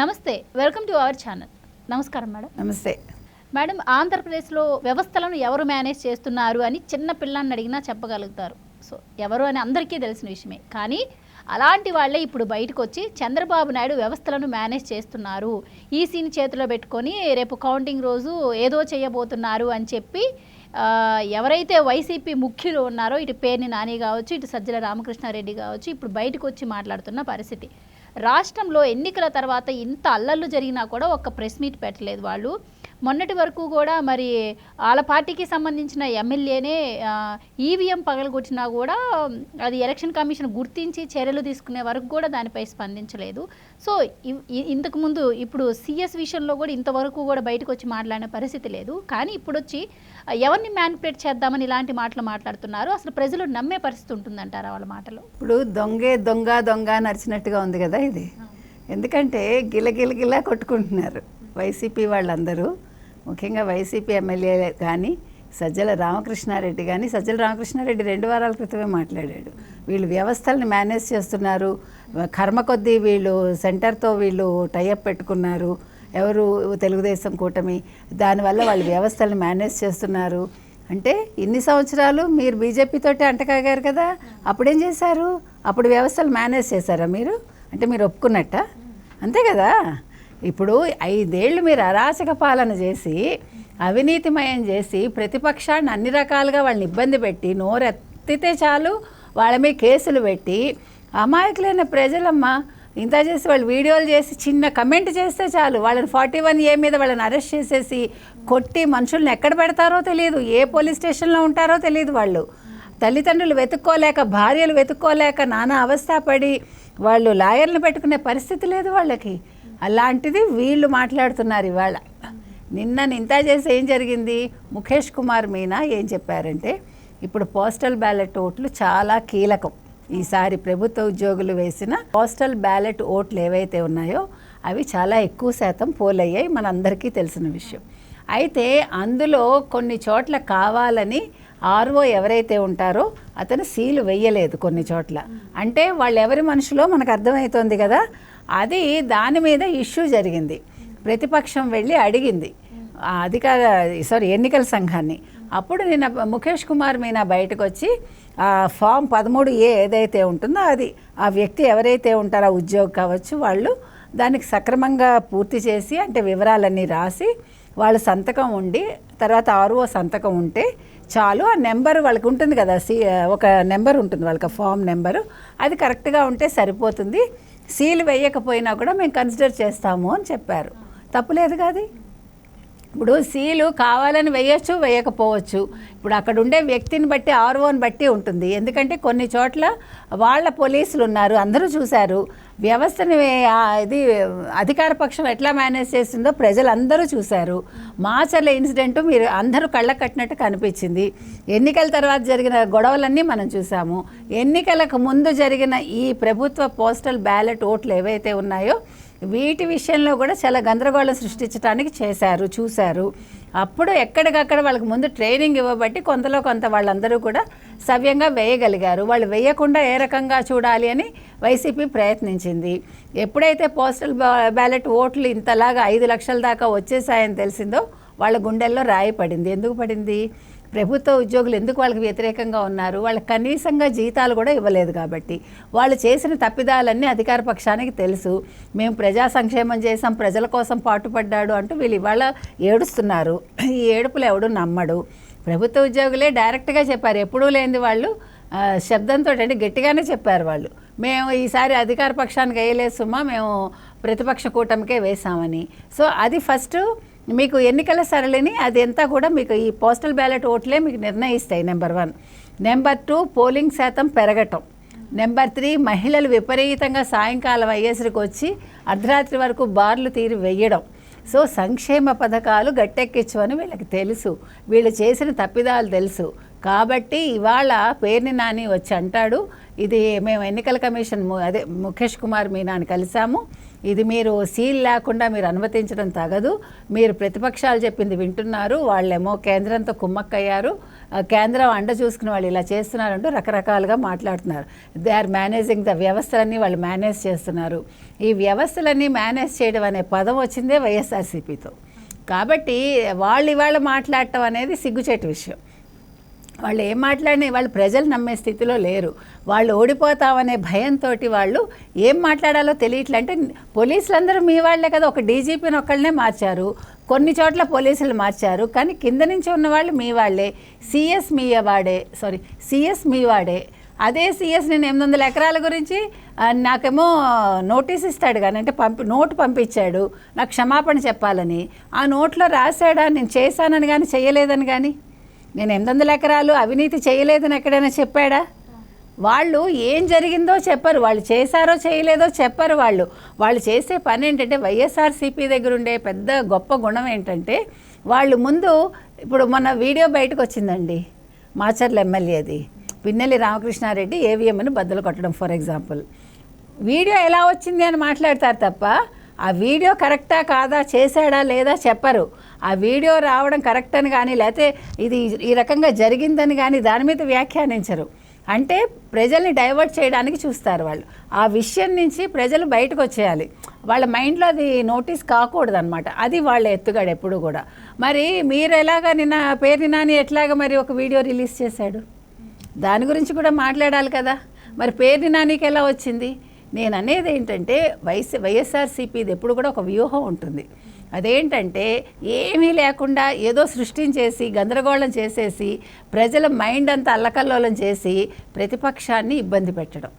నమస్తే welcome to our channel. నమస్కారం madam. నమస్తే. మేడం ఆంధ్రప్రదేశ్లో వ్యవస్థలను ఎవరు మేనేజ్ చేస్తున్నారు అని చిన్న పిల్లాన్ని అడిగినా చెప్పగలుగుతారు. సో ఎవరు అని అందరికీ తెలిసిన విషయమే. కానీ అలాంటి వాళ్ళే ఇప్పుడు బయటకు వచ్చి చంద్రబాబు నాయుడు వ్యవస్థలను మేనేజ్ చేస్తున్నారు. ఈసీని చేతిలో పెట్టుకొని రేపు కౌంటింగ్ రోజు ఏదో చేయబోతున్నారు అని చెప్పి ఎవరైతే వైసీపీ ముఖ్యులు ఉన్నారో ఇటు పేర్ని నాని కావచ్చు ఇటు సజ్జల రామకృష్ణారెడ్డి కావచ్చు ఇప్పుడు బయటకు వచ్చి మాట్లాడుతున్న పరిస్థితి. రాష్ట్రంలో ఎన్నికల తర్వాత ఇంత అల్లర్లు జరిగినా కూడా ఒక్క ప్రెస్ మీట్ పెట్టలేదు వాళ్ళు. మొన్నటి వరకు కూడా మరి వాళ్ళ పార్టీకి సంబంధించిన ఎమ్మెల్యేనే ఈవీఎం పగలగొట్టినా కూడా అది ఎలక్షన్ కమిషన్ గుర్తించి చర్యలు తీసుకునే వరకు కూడా దానిపై స్పందించలేదు. సో ఇ- ఇ- ఇంతకు ముందు ఇప్పుడు సిఎస్ విషయంలో కూడా ఇంతవరకు కూడా బయటకు వచ్చి మాట్లాడిన పరిస్థితి లేదు. కానీ ఇప్పుడు వచ్చి ఎవరిని మ్యానిపులేట్ చేద్దామని ఇలాంటి మాటలు మాట్లాడుతున్నారు? అసలు ప్రజలు నమ్మే పరిస్థితి ఉంటుందంటారా వాళ్ళ మాటలు? ఇప్పుడు దొంగే దొంగ దొంగ నడిచినట్టుగా ఉంది కదా ఇది. ఎందుకంటే గిలగిలగిలా కొట్టుకుంటున్నారు వైసీపీ వాళ్ళందరూ. ముఖ్యంగా వైసీపీ ఎమ్మెల్యే కానీ సజ్జల రామకృష్ణారెడ్డి కానీ సజ్జల రామకృష్ణారెడ్డి రెండు వారాల క్రితమే మాట్లాడాడు. వీళ్ళు వ్యవస్థల్ని మేనేజ్ చేస్తున్నారు. కర్మ కొద్దీ వీళ్ళు సెంటర్తో వీళ్ళు టైఅప్ పెట్టుకున్నారు. ఎవరు తెలుగుదేశం కూటమి? దానివల్ల వాళ్ళు వ్యవస్థల్ని మేనేజ్ చేస్తున్నారు. అంటే ఇన్ని సంవత్సరాలు మీరు బీజేపీ అంటకాగారు కదా. అప్పుడేం చేశారు? అప్పుడు వ్యవస్థలు మేనేజ్ చేశారా మీరు? అంటే మీరు ఒప్పుకున్నట్ట? అంతే కదా. ఇప్పుడు ఐదేళ్ళు మీరు అరాచక పాలన చేసి అవినీతిమయం చేసి ప్రతిపక్షాన్ని అన్ని రకాలుగా వాళ్ళని ఇబ్బంది పెట్టి నోరెత్తితే చాలు వాళ్ళ మీద కేసులు పెట్టి అమాయకులైన ప్రజలమ్మ ఇంత చేసి వాళ్ళు వీడియోలు చేసి చిన్న కమెంట్ చేస్తే చాలు వాళ్ళని ఫార్టీ వన్ ఏ మీద వాళ్ళని అరెస్ట్ చేసేసి కొట్టి మనుషుల్ని ఎక్కడ పెడతారో తెలియదు ఏ పోలీస్ స్టేషన్లో ఉంటారో తెలియదు వాళ్ళు. తల్లిదండ్రులు వెతుక్కోలేక భార్యలు వెతుక్కోలేక నానా అవస్థ పడి వాళ్ళు లాయర్లు పెట్టుకునే పరిస్థితి లేదు వాళ్ళకి. అలాంటిది వీళ్ళు మాట్లాడుతున్నారు ఇవాళ. నిన్న నింతా చేసి ఏం జరిగింది? ముఖేష్ కుమార్ మీనా ఏం చెప్పారంటే ఇప్పుడు పోస్టల్ బ్యాలెట్ ఓట్లు చాలా కీలకం. ఈసారి ప్రభుత్వ ఉద్యోగులు వేసిన పోస్టల్ బ్యాలెట్ ఓట్లు ఏవైతే ఉన్నాయో అవి చాలా ఎక్కువ శాతం పోలయ్యాయి మనందరికీ తెలిసిన విషయం. అయితే అందులో కొన్ని చోట్ల కావాలని ఆర్ఓ ఎవరైతే ఉంటారో అతను సీలు వెయ్యలేదు కొన్ని చోట్ల. అంటే వాళ్ళు ఎవరి మనుషులో మనకు అర్థమవుతోంది కదా? అది దాని మీద ఇష్యూ జరిగింది. ప్రతిపక్షం వెళ్ళి అడిగింది. అధికార సారీ ఎన్నికల సంఘాన్ని. అప్పుడు నిన్న ముఖేష్ కుమార్ మీనా బయటకు వచ్చి ఆ ఫామ్ పదమూడు ఏ ఏదైతే ఉంటుందో అది ఆ వ్యక్తి ఎవరైతే ఉంటారో ఆ ఉద్యోగి కావచ్చు వాళ్ళు దానికి సక్రమంగా పూర్తి చేసి అంటే వివరాలన్నీ రాసి వాళ్ళ సంతకం ఉండి తర్వాత ఆర్ఓ సంతకం ఉంటే చాలు. ఆ నెంబర్ వాళ్ళకి ఉంటుంది కదా సి ఒక నెంబర్ ఉంటుంది వాళ్ళకి ఫామ్ నెంబరు. అది కరెక్ట్గా ఉంటే సరిపోతుంది. సీల్ వేయకపోయినా కూడా మేము కన్సిడర్ చేస్తాము అని చెప్పారు. తప్పులేదు కాదు ఇప్పుడు సీలు కావాలని వేయచ్చు వేయకపోవచ్చు. ఇప్పుడు అక్కడ ఉండే వ్యక్తిని బట్టి ఆర్ఓని బట్టి ఉంటుంది. ఎందుకంటే కొన్ని చోట్ల వాళ్ళ పోలీసులు ఉన్నారు అందరూ చూశారు. వ్యవస్థని ఇది అధికార పక్షం ఎట్లా మేనేజ్ చేస్తుందో ప్రజలందరూ చూశారు. మాచర్ల ఇన్సిడెంట్ మీరు అందరూ కళ్ళ కట్టినట్టు కనిపించింది. ఎన్నికల తర్వాత జరిగిన గొడవలన్నీ మనం చూసాము ఎన్నికలకు ముందు జరిగిన ఈ ప్రభుత్వ పోస్టల్ బ్యాలెట్ ఓట్లు ఏవైతే ఉన్నాయో వీటి విషయంలో కూడా చాలా గందరగోళం సృష్టించడానికి చేశారు చూశారు. అప్పుడు ఎక్కడికక్కడ వాళ్ళకి ముందు ట్రైనింగ్ ఇవ్వబట్టి కొంతలో కొంత వాళ్ళందరూ కూడా సవ్యంగా వేయగలిగారు. వాళ్ళు వేయకుండా ఏ రకంగా చూడాలి అని వైసీపీ ప్రయత్నించింది. ఎప్పుడైతే పోస్టల్ బ్యా- బ్యాలెట్ ఓట్లు ఇంతలాగా ఐదు లక్షల దాకా వచ్చేసాయని తెలిసిందో వాళ్ళ గుండెల్లో రాయి పడింది. ఎందుకు పడింది? ప్రభుత్వ ఉద్యోగులు ఎందుకు వాళ్ళకి వ్యతిరేకంగా ఉన్నారు? వాళ్ళకి కనీసంగా జీతాలు కూడా ఇవ్వలేదు కాబట్టి. వాళ్ళు చేసిన తప్పిదాలన్నీ అధికార పక్షానికి తెలుసు. మేము ప్రజా సంక్షేమం చేసాం ప్రజల కోసం పాటుపడ్డాడు అంటూ వీళ్ళు ఇవాళ ఏడుస్తున్నారు. ఈ ఏడుపులు ఎవడు నమ్మడు. ప్రభుత్వ ఉద్యోగులే డైరెక్ట్గా చెప్పారు. ఎప్పుడూ లేనిది వాళ్ళు శబ్దంతో అంటే గట్టిగానే చెప్పారు వాళ్ళు. మేము ఈసారి అధికార పక్షానికి వేయలేదు సుమా మేము ప్రతిపక్ష కూటమికే వేసామని సో అది ఫస్ట్ మీకు ఎన్నికల సరళిని అది అంతా కూడా మీకు ఈ పోస్టల్ బ్యాలెట్ ఓట్లే మీకు నిర్ణయిస్తాయి number one. Number two polling శాతం పెరగటం. నెంబర్ త్రీ మహిళలు విపరీతంగా సాయంకాలం అయ్యేసరికి వచ్చి అర్ధరాత్రి వరకు బార్లు తీరి వెయ్యడం సో సంక్షేమ పథకాలు గట్టెక్కించవని వీళ్ళకి తెలుసు. వీళ్ళు చేసిన తప్పిదాలు తెలుసు. కాబట్టి ఇవాళ పేర్ని నాని వచ్చి అంటాడు ఇది మేము ఎన్నికల కమిషన్ ము- అదే ముఖేష్ కుమార్ మీనాని కలిసాము. ఇది మీరు సీల్ లేకుండా మీరు అనుమతించడం తగదు. మీరు ప్రతిపక్షాలు చెప్పింది వింటున్నారు. వాళ్ళేమో కేంద్రంతో కుమ్మక్కయ్యారు. కేంద్రం అండ చూసుకుని వాళ్ళు ఇలా చేస్తున్నారంటూ రకరకాలుగా మాట్లాడుతున్నారు. దే ఆర్ మేనేజింగ్ ద వ్యవస్థలన్నీ వాళ్ళు మేనేజ్ చేస్తున్నారు. ఈ వ్యవస్థలన్నీ మేనేజ్ చేయడం అనే పదం వచ్చిందే వైఎస్ఆర్సీపీతో. కాబట్టి వాళ్ళు ఇవాళ మాట్లాడటం అనేది సిగ్గుచేటు విషయం. వాళ్ళు ఏం మాట్లాడినా వాళ్ళు ప్రజలు నమ్మే స్థితిలో లేరు. వాళ్ళు ఓడిపోతామనే భయంతో వాళ్ళు ఏం మాట్లాడాలో తెలియట్లే. అంటే పోలీసులందరూ మీ వాళ్ళే కదా. ఒక డీజీపీని ఒక్కళ్ళనే మార్చారు. కొన్ని చోట్ల పోలీసులు మార్చారు. కానీ కింద నుంచి ఉన్న వాళ్ళు మీ వాళ్ళే. సిఎస్ మీ వాడే. సారీ సిఎస్ మీ వాడే. అదే సిఎస్ నేను ఎనిమిది వందల ఎకరాల గురించి నాకేమో నోటీస్ ఇస్తాడు కానీ అంటే పంపి నోటు పంపించాడు. నాకు క్షమాపణ చెప్పాలని. ఆ నోట్లో రాశాడా? నేను చేశానని కానీ చేయలేదని కానీ? నేను ఎనిమిది వందల ఎకరాలు అవినీతి చేయలేదని ఎక్కడైనా చెప్పాడా? వాళ్ళు ఏం జరిగిందో చెప్పరు. వాళ్ళు చేశారో చేయలేదో చెప్పరు వాళ్ళు. వాళ్ళు చేసే పని ఏంటంటే వైఎస్ఆర్సీపీ దగ్గర ఉండే పెద్ద గొప్ప గుణం ఏంటంటే వాళ్ళు ముందు ఇప్పుడు మొన్న వీడియో బయటకు వచ్చిందండి. మాచర్ల ఎమ్మెల్యేది పిన్నెల్లి రామకృష్ణారెడ్డి ఏవిఎంను అని బద్దలు కొట్టడం ఫర్ ఎగ్జాంపుల్. వీడియో ఎలా వచ్చింది అని మాట్లాడతారు తప్ప ఆ వీడియో కరెక్టా కాదా చేశాడా లేదా చెప్పరు. ఆ వీడియో రావడం కరెక్ట్ అని కానీ లేకపోతే ఇది ఈ రకంగా జరిగిందని కానీ దాని మీద వ్యాఖ్యానించరు. అంటే ప్రజల్ని డైవర్ట్ చేయడానికి చూస్తారు వాళ్ళు. ఆ విషయం నుంచి ప్రజలు బయటకు వచ్చేయాలి. వాళ్ళ మైండ్లో అది నోటీస్ కాకూడదు అనమాట అది వాళ్ళ ఎత్తుగాడు ఎప్పుడు కూడా. మరి మీరు ఎలాగా నిన్న పేరు నాని ఎట్లాగా మరి ఒక వీడియో రిలీజ్ చేశాడు? దాని గురించి కూడా మాట్లాడాలి కదా. మరి పేరు నానికి ఎలా వచ్చింది? నేను అనేది ఏంటంటే వైఎస్ వైఎస్ఆర్సీపీది ఎప్పుడు కూడా ఒక వ్యూహం ఉంటుంది. అదేంటంటే ఏమీ లేకుండా ఏదో సృష్టించేసి గందరగోళం చేసేసి ప్రజల మైండ్ అంతా అల్లకల్లోలం చేసి ప్రతిపక్షాన్ని ఇబ్బంది పెట్టడం.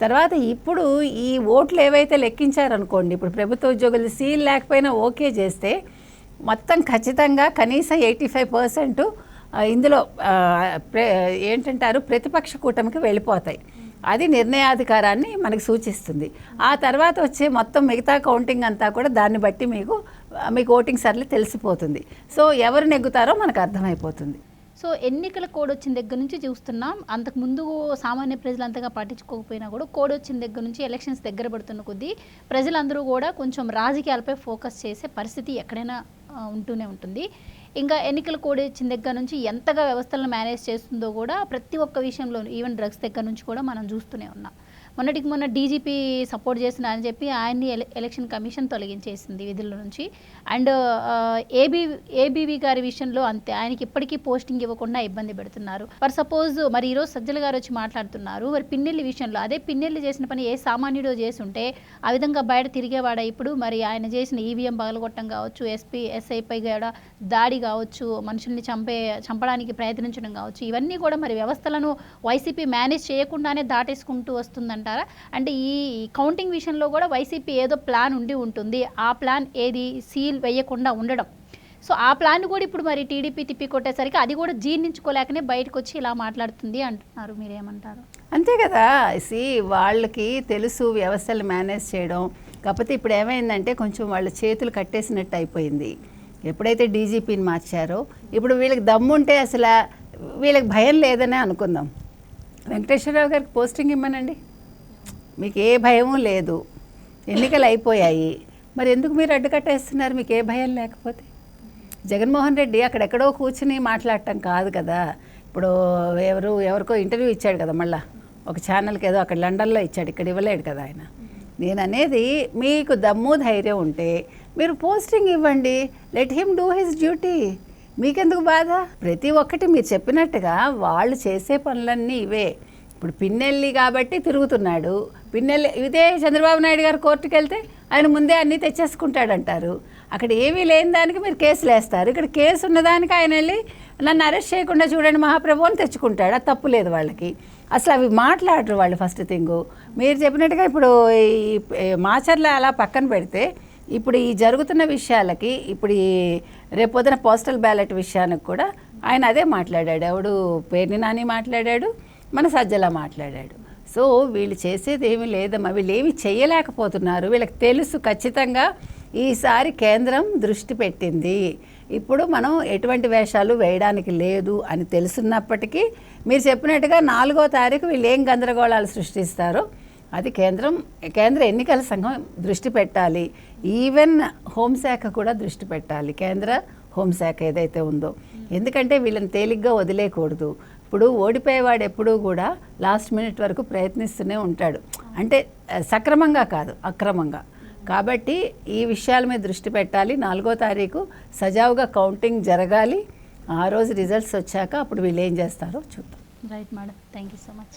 తర్వాత ఇప్పుడు ఈ ఓట్లు ఏవైతే లెక్కించారనుకోండి ఇప్పుడు ప్రభుత్వ ఉద్యోగులు సీల్ లేకపోయినా ఓకే చేస్తే మొత్తం ఖచ్చితంగా కనీసం ఎయిటీ ఫైవ్ పర్సెంట్ ఇందులో ప్ర- ఏంటంటారు ప్రతిపక్ష కూటమికి వెళ్ళిపోతాయి. అది నిర్ణయాధికారాన్ని మనకు సూచిస్తుంది. ఆ తర్వాత వచ్చే మొత్తం మిగతా కౌంటింగ్ అంతా కూడా దాన్ని బట్టి మీకు మీకు ఓటింగ్ సర్లే తెలిసిపోతుంది. సో ఎవరు నెగ్గుతారో మనకు అర్థమైపోతుంది. సో ఎన్నికల కోడ్ వచ్చిన దగ్గర నుంచి చూస్తున్నాం. అంతకు ముందు సామాన్య ప్రజలు అంతగా పట్టించుకోకపోయినా కూడా కోడ్ వచ్చిన దగ్గర నుంచి ఎలక్షన్స్ దగ్గర పడుతున్న కొద్దీ ప్రజలందరూ కూడా కొంచెం రాజకీయాలపై ఫోకస్ చేసే పరిస్థితి ఎక్కడైనా ఉంటూనే ఉంటుంది. ఇంకా ఎన్నికల కోడ్ వచ్చిన దగ్గర నుంచి ఎంతగా వ్యవస్థలను మేనేజ్ చేస్తుందో కూడా ప్రతి ఒక్క విషయంలో ఈవెన్ డ్రగ్స్ దగ్గర నుంచి కూడా మనం చూస్తూనే ఉన్నాం. మొన్నటికి మొన్న డీజీపీ సపోర్ట్ చేసిన అని చెప్పి ఆయన్ని ఎలక్షన్ కమిషన్ తొలగించేసింది విధుల నుంచి. అండ్ ఏబీ ఏబీవీ గారి విషయంలో అంతే. ఆయనకి ఇప్పటికీ పోస్టింగ్ ఇవ్వకుండా ఇబ్బంది పెడుతున్నారు. మరి సపోజ్ మరి ఈరోజు సజ్జల గారు వచ్చి మాట్లాడుతున్నారు. మరి పిన్నెల్లి విషయంలో అదే పిన్నెల్లి చేసిన పని ఏ సామాన్యుడో చేసి ఉంటే ఆ విధంగా బయట తిరిగేవాడా ఇప్పుడు? మరి ఆయన చేసిన ఈవీఎం పగలగొట్టడం కావచ్చు ఎస్పీ ఎస్ఐపై కూడా దాడి కావచ్చు మనుషుల్ని చంపే చంపడానికి ప్రయత్నించడం కావచ్చు ఇవన్నీ కూడా మరి వ్యవస్థలను వైసీపీ మేనేజ్ చేయకుండానే దాటేసుకుంటూ వస్తుందంటారా అంటే ఈ కౌంటింగ్ విషయంలో కూడా వైసీపీ ఏదో ప్లాన్ ఉండి ఉంటుంది. ఆ ప్లాన్ ఏది సీల్ వేయకుండా ఉండడం. సో ఆ ప్లాన్ కూడా ఇప్పుడు మరి టీడీపీ తిప్పి కొట్టేసరికి అది కూడా జీర్ణించుకోలేకనే బయటకు వచ్చి ఇలా మాట్లాడుతుంది అంటున్నారు. మీరేమంటారు? అంతే కదా. సి వాళ్ళకి తెలుసు వ్యవస్థలు మేనేజ్ చేయడం. కాకపోతే ఇప్పుడు ఏమైందంటే కొంచెం వాళ్ళ చేతులు కట్టేసినట్టు అయిపోయింది. ఎప్పుడైతే డీజీపీని మార్చారో ఇప్పుడు వీళ్ళకి దమ్ముంటే అసలు వీళ్ళకి భయం లేదనే అనుకుందాం. వెంకటేశ్వరరావు గారికి పోస్టింగ్ ఇమ్మనండి. మీకు ఏ భయము లేదు. ఎన్నికలు అయిపోయాయి. మరి ఎందుకు మీరు అడ్డుకట్టేస్తున్నారు మీకు ఏ భయం లేకపోతే? జగన్మోహన్ రెడ్డి అక్కడెక్కడో కూర్చుని మాట్లాడటం కాదు కదా. ఇప్పుడు ఎవరు ఎవరికో ఇంటర్వ్యూ ఇచ్చాడు కదా మళ్ళా. ఒక ఛానల్కి ఏదో అక్కడ లండన్లో ఇచ్చాడు ఇక్కడ ఇవ్వలేడు కదా ఆయన. నేను అనేది మీకు దమ్ము ధైర్యం ఉంటే మీరు పోస్టింగ్ ఇవ్వండి. Let him do his duty. మీకెందుకు బాధ? ప్రతి ఒక్కటి మీరు చెప్పినట్టుగా వాళ్ళు చేసే పనులన్నీ ఇవే. ఇప్పుడు పిన్నెల్లి కాబట్టి తిరుగుతున్నాడు. పిన్నెల్లి ఇదే చంద్రబాబు నాయుడు గారు కోర్టుకు వెళ్తే ఆయన ముందే అన్నీ తెచ్చేసుకుంటాడంటారు. అక్కడ ఏమీ లేని దానికి మీరు కేసులు వేస్తారు. ఇక్కడ కేసు ఉన్నదానికి ఆయన వెళ్ళి నన్ను అరెస్ట్ చేయకుండా చూడండి మహాప్రభు అని తెచ్చుకుంటాడు. అది తప్పు లేదు వాళ్ళకి. అసలు అవి మాట్లాడరు వాళ్ళు ఫస్ట్ థింగ్. మీరు చెప్పినట్టుగా ఇప్పుడు ఈ ఈ మాచర్ల అలా పక్కన పెడితే ఇప్పుడు ఈ జరుగుతున్న విషయాలకి ఇప్పుడు ఈ రేపొద్దున పోస్టల్ బ్యాలెట్ విషయానికి కూడా ఆయన అదే మాట్లాడాడు. ఎవడు పేర్ని నాని మాట్లాడాడు మన సజ్జల మాట్లాడాడు. సో వీళ్ళు చేసేది ఏమీ లేదమ్మా. వీళ్ళు ఏమి చేయలేకపోతున్నారు. వీళ్ళకి తెలుసు ఖచ్చితంగా ఈసారి కేంద్రం దృష్టి పెట్టింది. ఇప్పుడు మనం ఎటువంటి వేషాలు వేయడానికి లేదు అని తెలుసున్నప్పటికీ మీరు చెప్పినట్టుగా నాలుగో తారీఖు వీళ్ళు ఏం గందరగోళాలు సృష్టిస్తారో? అది కేంద్రం కేంద్ర ఎన్నికల సంఘం దృష్టి పెట్టాలి. ఈవెన్ హోంశాఖ కూడా దృష్టి పెట్టాలి. కేంద్ర హోంశాఖ ఏదైతే ఉందో. ఎందుకంటే వీళ్ళని తేలిగ్గా వదిలేయకూడదు ఇప్పుడు ఓడిపోయేవాడు ఎప్పుడూ కూడా లాస్ట్ మినిట్ వరకు ప్రయత్నిస్తూనే ఉంటాడు. అంటే సక్రమంగా కాదు అక్రమంగా. కాబట్టి ఈ విషయాల మీద దృష్టి పెట్టాలి. నాలుగో తారీఖు సజావుగా కౌంటింగ్ జరగాలి. ఆ రోజు రిజల్ట్స్ వచ్చాక అప్పుడు వీళ్ళు ఏం చేస్తారో చూద్దాం. Right madam. Thank you so much.